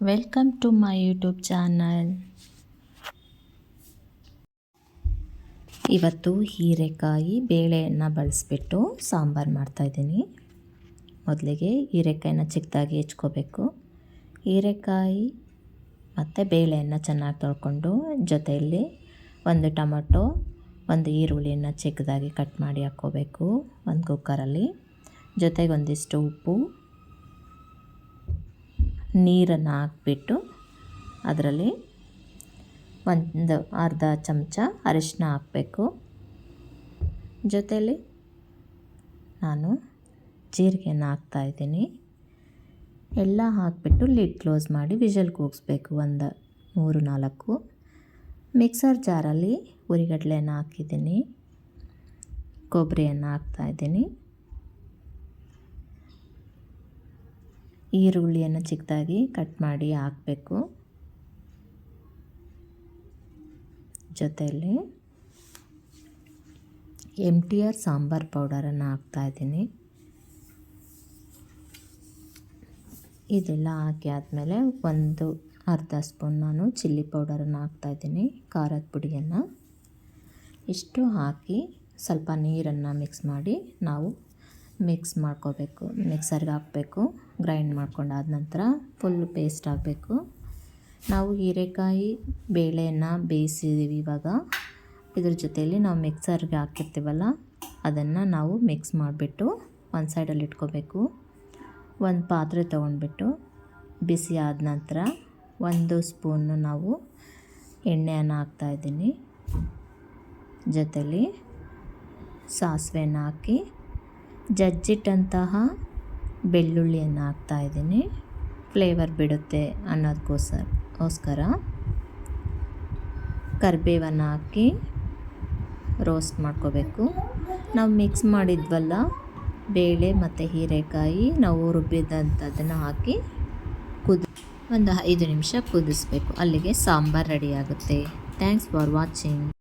Welcome to my YouTube channel ಇವತ್ತು ಹೀರೆಕಾಯಿ ಬೇಳೆಯನ್ನು ಬಳಸಿಬಿಟ್ಟು ಸಾಂಬಾರು ಮಾಡ್ತಾಯಿದ್ದೀನಿ ಮೊದಲಿಗೆ ಹೀರೆಕಾಯಿನ ಚಿಕ್ಕದಾಗಿ ಹೆಚ್ಕೋಬೇಕು. ಹೀರೆಕಾಯಿ ಮತ್ತು ಬೇಳೆಯನ್ನು ಚೆನ್ನಾಗಿ ತೊಳ್ಕೊಂಡು ಜೊತೆಯಲ್ಲಿ ಒಂದು ಟೊಮೊಟೊ, ಒಂದು ಈರುಳ್ಳಿಯನ್ನು ಚಿಕ್ಕದಾಗಿ ಕಟ್ ಮಾಡಿ ಹಾಕ್ಕೋಬೇಕು ಒಂದು ಕುಕ್ಕರಲ್ಲಿ. ಜೊತೆಗೆ ಒಂದಿಷ್ಟು ಉಪ್ಪು ನೀರನ್ನು ಹಾಕ್ಬಿಟ್ಟು ಅದರಲ್ಲಿ ಒಂದು ಅರ್ಧ ಚಮಚ ಅರಿಶಿನ ಹಾಕಬೇಕು. ಜೊತೆಯಲ್ಲಿ ನಾನು ಜೀರಿಗೆನ ಹಾಕ್ತಾಯಿದ್ದೀನಿ ಎಲ್ಲ ಹಾಕಿಬಿಟ್ಟು ಲಿಡ್ ಕ್ಲೋಸ್ ಮಾಡಿ ವಿಷಲ್ ಕೂಗಿಸ್ಬೇಕು ಒಂದು ಮೂರು ನಾಲ್ಕು. ಮಿಕ್ಸರ್ ಜಾರಲ್ಲಿ ಉರಿಗಡ್ಲೆಯನ್ನು ಹಾಕಿದ್ದೀನಿ. ಕೊಬ್ಬರಿಯನ್ನು ಹಾಕ್ತಾಯಿದ್ದೀನಿ ಈರುಳ್ಳಿಯನ್ನು ಚಿಕ್ಕದಾಗಿ ಕಟ್ ಮಾಡಿ ಹಾಕಬೇಕು. ಜೊತೆಯಲ್ಲಿ ಎಂ ಟಿ ಆರ್ ಸಾಂಬಾರು ಪೌಡರನ್ನು ಹಾಕ್ತಾಯಿದ್ದೀನಿ ಇದೆಲ್ಲ ಹಾಕಿ ಆದಮೇಲೆ ಒಂದು ಅರ್ಧ ಸ್ಪೂನ್ ನಾನು ಚಿಲ್ಲಿ ಪೌಡರನ್ನು ಹಾಕ್ತಾಯಿದ್ದೀನಿ ಖಾರದ ಪುಡಿಯನ್ನು. ಇಷ್ಟು ಹಾಕಿ ಸ್ವಲ್ಪ ನೀರನ್ನು ಮಿಕ್ಸ್ ಮಾಡಿ ನಾವು ಮಿಕ್ಸ್ ಮಾಡ್ಕೋಬೇಕು, ಮಿಕ್ಸರ್ಗೆ ಹಾಕಬೇಕು, ಗ್ರೈಂಡ್ ಮಾಡ್ಕೊಂಡಾದ ನಂತರ ಫುಲ್ ಪೇಸ್ಟ್ ಆಗಬೇಕು ನಾವು ಹೀರೆಕಾಯಿ ಬೇಳೆಯನ್ನು ಬೇಯಿಸಿದ್ದೀವಿ ಇವಾಗ. ಇದ್ರ ಜೊತೆಯಲ್ಲಿ ನಾವು ಮಿಕ್ಸರ್ಗೆ ಹಾಕಿರ್ತೀವಲ್ಲ, ಅದನ್ನು ನಾವು ಮಿಕ್ಸ್ ಮಾಡಿಬಿಟ್ಟು ಒಂದು ಸೈಡಲ್ಲಿ ಇಟ್ಕೋಬೇಕು. ಒಂದು ಪಾತ್ರೆ ತೊಗೊಂಡ್ಬಿಟ್ಟು ಬಿಸಿ ಆದ ನಂತರ ಒಂದು ಸ್ಪೂನು ನಾವು ಎಣ್ಣೆಯನ್ನು ಹಾಕ್ತಾಯಿದ್ದೀನಿ ಜೊತೆಲಿ ಸಾಸಿವೆನ ಹಾಕಿ ಜಜ್ಜಿಟ್ಟಂತಹ ಬೆಳ್ಳುಳ್ಳಿಯನ್ನು ಹಾಕ್ತಾಯಿದ್ದೀನಿ ಫ್ಲೇವರ್ ಬಿಡುತ್ತೆ ಅನ್ನೋದಕ್ಕೋಸ್ಕರ ಕರಿಬೇವನ್ನು ಹಾಕಿ ರೋಸ್ಟ್ ಮಾಡ್ಕೋಬೇಕು. ನಾವು ಮಿಕ್ಸ್ ಮಾಡಿದ್ವಲ್ಲ, ಬೇಳೆ ಮತ್ತು ಹೀರೆಕಾಯಿ, ನಾವು ರುಬ್ಬಿದಂಥದ್ದನ್ನು ಹಾಕಿ ಕುದಿ, ಒಂದು ಐದು ನಿಮಿಷ ಕುದಿಸ್ಬೇಕು. ಅಲ್ಲಿಗೆ ಸಾಂಬಾರು ರೆಡಿ ಆಗುತ್ತೆ. Thanks for watching